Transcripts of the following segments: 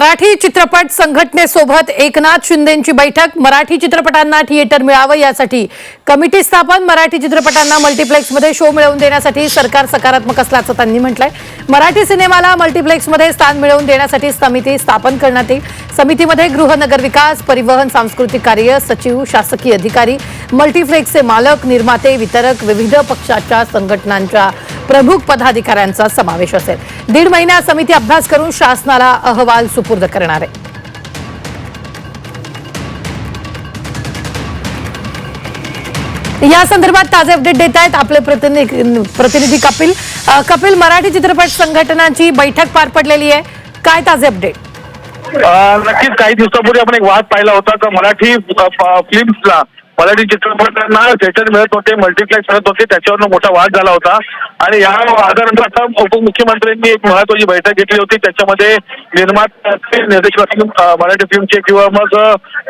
मराठी चित्रपट संघटनेसोबत एकनाथ शिंदेची बैठक. मराठी चित्रपटांना थिएटर मिळावं यासाठी कमिटी स्थापन मराठी चित्रपटांना मल्टिप्लेक्समध्ये शो मिळवून देण्यासाठी सरकार सकारात्मक असल्याचं त्यांनी म्हटलंय. मराठी सिनेमाला मल्टिप्लेक्समध्ये स्थान मिळवून देण्यासाठी समिती स्थापन करण्यात येईल. समितीमध्ये गृहनगर विकास परिवहन सांस्कृतिक कार्य सचिव शासकीय अधिकारी मल्टिप्लेक्सचे मालक निर्माते वितरक विविध पक्षाच्या संघटनांच्या प्रमुख पदाधिकाऱ्यांचा समावेश असेल. दीड महिन्या समिती अभ्यास करून शासनाला अहवाल सुपूर्द करणार आहे. या संदर्भात ताजे अपडेट देत आहेत आपले प्रतिनिधी प्रतिनिधी कपिल. कपिल मराठी चित्रपट संघटनांची बैठक पार पडलेली आहे. काय ताजे अपडेट? नक्कीच काही दिवसापूर्वी आपण एक वाद पाहिला होता का मराठी फिल्म्सला मराठी चित्रपटांना थिएटर मिळत होते मल्टिप्लेक्स मिळत होते त्याच्यावर मोठा वाद झाला होता. आणि या वादानंतर आता उपमुख्यमंत्र्यांनी एक महत्वाची बैठक घेतली होती. त्याच्यामध्ये निर्माते निर्देशक मराठी फिल्मचे किंवा मग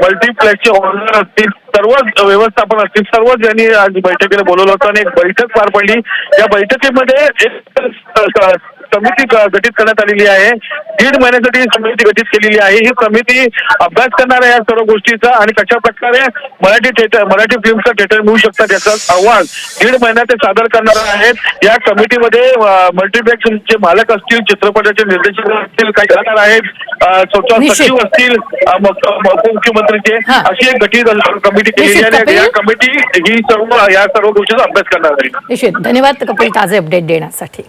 मल्टिप्लेक्सचे ऑनर असतील सर्वच व्यवस्थापन असतील सर्वच यांनी आज बैठकीला बोलवलं होतं आणि एक बैठक पार पडली. या बैठकीमध्ये एक समिती गठीत करण्यात आलेली आहे. दीड महिन्यासाठी ही समिती गठीत केलेली आहे. ही समिती अभ्यास करणार आहे या सर्व गोष्टीचा आणि कशा प्रकारे मराठी थिएटर मराठी फिल्मचं थिएटर मिळू शकतात याचा अहवाल दीड महिन्यात ते सादर करणार आहेत. या कमिटीमध्ये मल्टिप्लेक्सचे मालक असतील चित्रपटाचे निर्देशक असतील काही कलाकार आहेत स्वतः. सचिव असतील उपमुख्यमंत्रीचे. अशी एक गठीत कमिटी केलेली आहे आणि. या कमिटी ही सर्व या सर्व गोष्टीचा अभ्यास करणार आहे. धन्यवाद कपिल ताजे अपडेट देण्यासाठी.